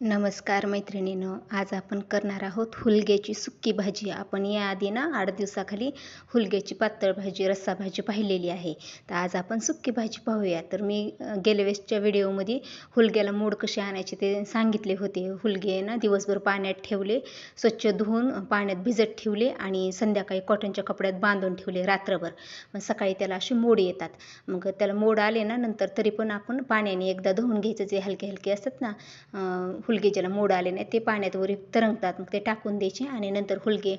नमस्कार मैत्रिणीनं आज आपण करणार आहोत हुलग्याची सुक्की भाजी. आपण याआधी ना आठ दिवसाखाली हुलग्याची पातळ भाजी रस्सा भाजी पाहिलेली आहे. तर आज आपण सुक्की भाजी पाहूया. तर मी गेल्या वेळेसच्या व्हिडिओमध्ये हुलग्याला मोड कसे आणायचे ते सांगितले होते. हुलगे ना दिवसभर पाण्यात ठेवले स्वच्छ धुवून पाण्यात भिजत ठेवले आणि संध्याकाळी कॉटनच्या कपड्यात बांधून ठेवले रात्रभर. मग सकाळी त्याला असे मोड येतात. मग त्याला मोड आले ना नंतर तरी पण आपण पाण्याने एकदा धुवून घ्यायचं. जे हलके हलके असतात ना हुलगे ज्याला मोड आले नाही ते पाण्यात वर तरंगतात. मग ते टाकून द्यायचे आणि नंतर हुलगे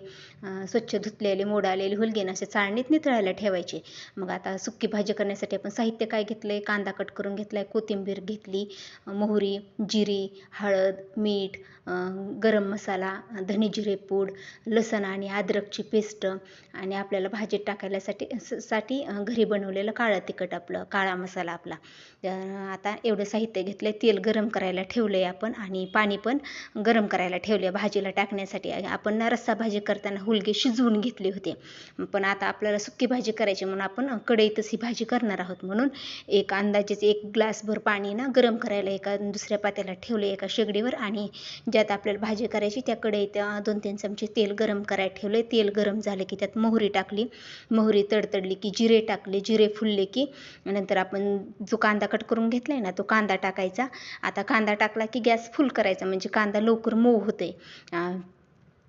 स्वच्छ धुतलेले मोड आलेले हुलगे असे चाळणीत नितळायला ठेवायचे. मग आता सुक्की भाजी करण्यासाठी आपण साहित्य काय घेतलं आहे कांदा कट करून घेतला आहे कोथिंबीर घेतली मोहरी जिरी हळद मीठ गरम मसाला धने जिरे पूड लसण आणि अद्रकची पेस्ट आणि आपल्याला भाजीत टाकायलासाठी साठी घरी बनवलेलं काळं तिखट आपलं काळा मसाला आपला. आता एवढं साहित्य घेतलं आहे तेल गरम करायला ठेवलं आहे आपण आणि आणि पाणी पण गरम करायला ठेवले. भाजीला टाकण्यासाठी आपण रस्सा भाजी करताना हुलगे शिजवून घेतले होते. पण आता आपल्याला सुक्की भाजी करायची म्हणून आपण कढईतच ही भाजी करणार आहोत म्हणून एक अंदाजेच एक ग्लासभर पाणी ना गरम करायला एका दुसऱ्या पात्याला ठेवले एका शेगडीवर आणि ज्यात आपल्याला भाजी करायची त्या कढईत दोन तीन चमचे तेल गरम करायला ठेवले. तेल गरम झालं की त्यात मोहरी टाकली. मोहरी तडतडली की जिरे टाकले. जिरे फुलले की नंतर आपण जो कांदा कट करून घेतला आहे ना तो कांदा टाकायचा. आता कांदा टाकला की गॅस फुल करायचा. म्हणजे कांदा लवकर मऊ होते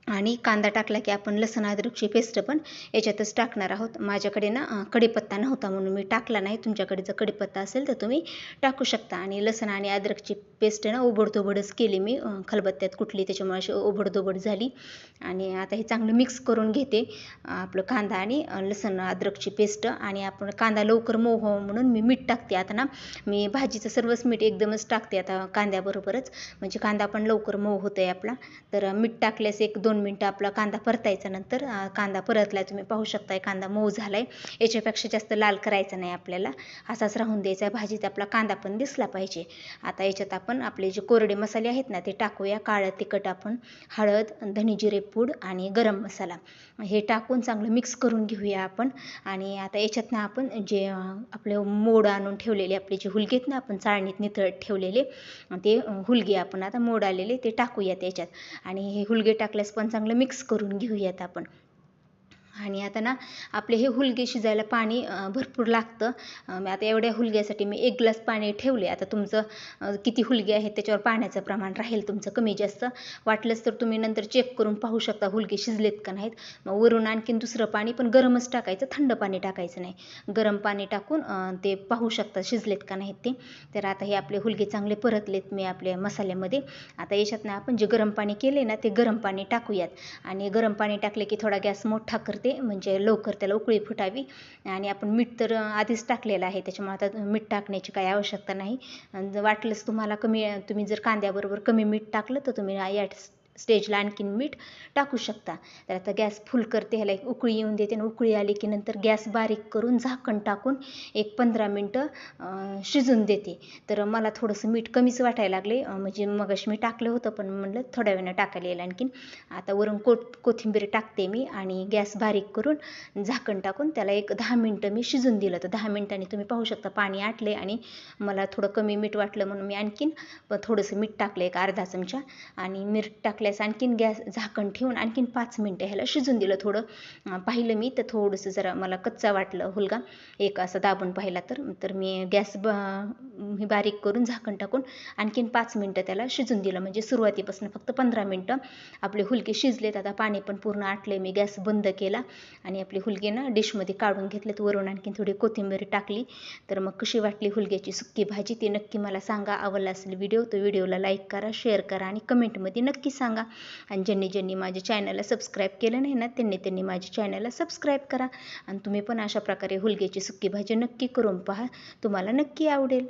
आणि कांदा टाकला की आपण लसण अद्रकची पेस्ट पण याच्यातच टाकणार आहोत. माझ्याकडे ना कडीपत्ता नव्हता म्हणून मी टाकला नाही. तुमच्याकडे जर कडीपत्ता असेल तर तुम्ही टाकू शकता. आणि लसण आणि अद्रकची पेस्ट ना ओबडधोबडच केली मी. खलबत्त्यात कुठली त्याच्यामुळे अशी ओबडधोबड झाली. आणि आता हे चांगलं मिक्स करून घेते. आपलं कांदा आणि लसण अद्रकची पेस्ट आणि आपण कांदा लवकर मऊ हो म्हणून मी मीठ टाकते आता ना. मी भाजीचं सर्वच मीठ एकदमच टाकते आता कांद्याबरोबरच. म्हणजे कांदा पण लवकर मऊ होतो आहे आपला. तर मीठ टाकल्यास एक दोन दोन मिनटं आपला कांदा परतायचा नंतर कांदा परतलाय तुम्ही पाहू शकताय कांदा मऊ झालाय. याच्यापेक्षा जास्त लाल करायचा नाही आपल्याला. असाच राहून द्यायचा आहे भाजीत. आपला कांदा पण दिसला पाहिजे. आता याच्यात आपण आपले जे कोरडे मसाले आहेत ना ते टाकूया. काळं तिखट आपण हळद धनी जिरे पूड आणि गरम मसाला. हे टाकून चांगलं मिक्स करून घेऊया आपण. आणि आता याच्यात ना आपण जे आपले मोड आणून ठेवलेले आपले जे हुलगे आहेत ना आपण चाळणीत नितळत ठेवलेले ते हुलगे आपण आता मोड आलेले ते टाकूया त्याच्यात आणि हे हुलगे टाकल्यास पण चांगलं मिक्स करून घेऊयात आपण. आणि आता ना आपले हे हुलगे शिजायला पाणी भरपूर लागतं. आता एवढ्या हुलग्यासाठी मी एक ग्लास पाणी ठेवले आता तुमचं किती हुलगे आहेत त्याच्यावर पाण्याचं प्रमाण राहील तुमचं कमी जास्त. वाटलंच तर तुम्ही नंतर चेक करून पाहू शकता हुलगे शिजलेत का नाहीत. मग वरून आणखीन दुसरं पाणी पण गरमच टाकायचं थंड पाणी टाकायचं नाही. गरम पाणी टाकून ते पाहू शकता शिजलेत का नाहीत ते. तर आता हे आपले हुलगे चांगले परतलेत मी आपल्या मसाल्यामध्ये. आता याच्यात ना आपण जे गरम पाणी केले ना ते गरम पाणी टाकूयात. आणि गरम पाणी टाकले की थोडा गॅस मोठा करते. ते म्हणजे लवकर त्याला उकळी फुटावी. आणि आपण मीठ तर आधीच टाकलेलं आहे. त्याच्यामुळे आता मीठ टाकण्याची काही आवश्यकता नाही. वाटलंच तुम्हाला कमी तुम्ही जर कांद्याबरोबर कमी मीठ टाकलं तर तुम्ही या स्टेजला आणखीन मीठ टाकू शकता. तर आता गॅस फुल करते ह्याला एक उकळी येऊन देते आणि उकळी आली की नंतर गॅस बारीक करून झाकण टाकून एक पंधरा मिनटं शिजून देते. तर मला थोडंसं मीठ कमीच वाटायला लागले. म्हणजे मगाशी मी टाकलं होतं पण म्हणलं थोड्या वेळानं टाकायला येईल आणखीन. आता वरून को कोथिंबीर टाकते मी आणि गॅस बारीक करून झाकण टाकून त्याला एक दहा मिनटं मी शिजून दिलं. तर दहा मिनटांनी तुम्ही पाहू शकता पाणी आटले आणि मला थोडं कमी मीठ वाटलं म्हणून मी आणखीन थोडंसं मीठ टाकलं एक अर्धा चमचा. आणि मीठ टाकलं आणखीन गॅस झाकण ठेवून आणखीन पाच मिनटं ह्याला शिजून दिलं थोडं. पाहिलं मी तर थोडंसं जरा मला कच्चा वाटलं हुलगा. एक असं दाबून पाहिला तर. तर मी गॅस ब बारीक करून झाकण टाकून आणखीन पाच मिनटं त्याला शिजून दिलं. म्हणजे सुरुवातीपासून फक्त पंधरा मिनटं आपले हुलके शिजलेत. आता पाणी पण पूर्ण आटले मी गॅस बंद केला आणि आपली हुलगे ना डिशमध्ये काढून घेतलेत. वरून आणखीन थोडी कोथिंबीर टाकली. तर मग कशी वाटली हुलग्याची सुक्की भाजी ती नक्की मला सांगा. आवडला असेल व्हिडिओ तो व्हिडिओला लाईक करा शेअर करा आणि कमेंटमध्ये नक्की सांगा. आणि ज्यांनी ज्यांनी माझ्या चॅनलला सबस्क्राईब केलं नाही ना त्यांनी त्यांनी माझ्या चॅनलला सबस्क्राईब करा. आणि तुम्ही पण अशा प्रकारे हुलग्याची सुक्की भाजी नक्की करून पहा. तुम्हाला नक्की आवडेल.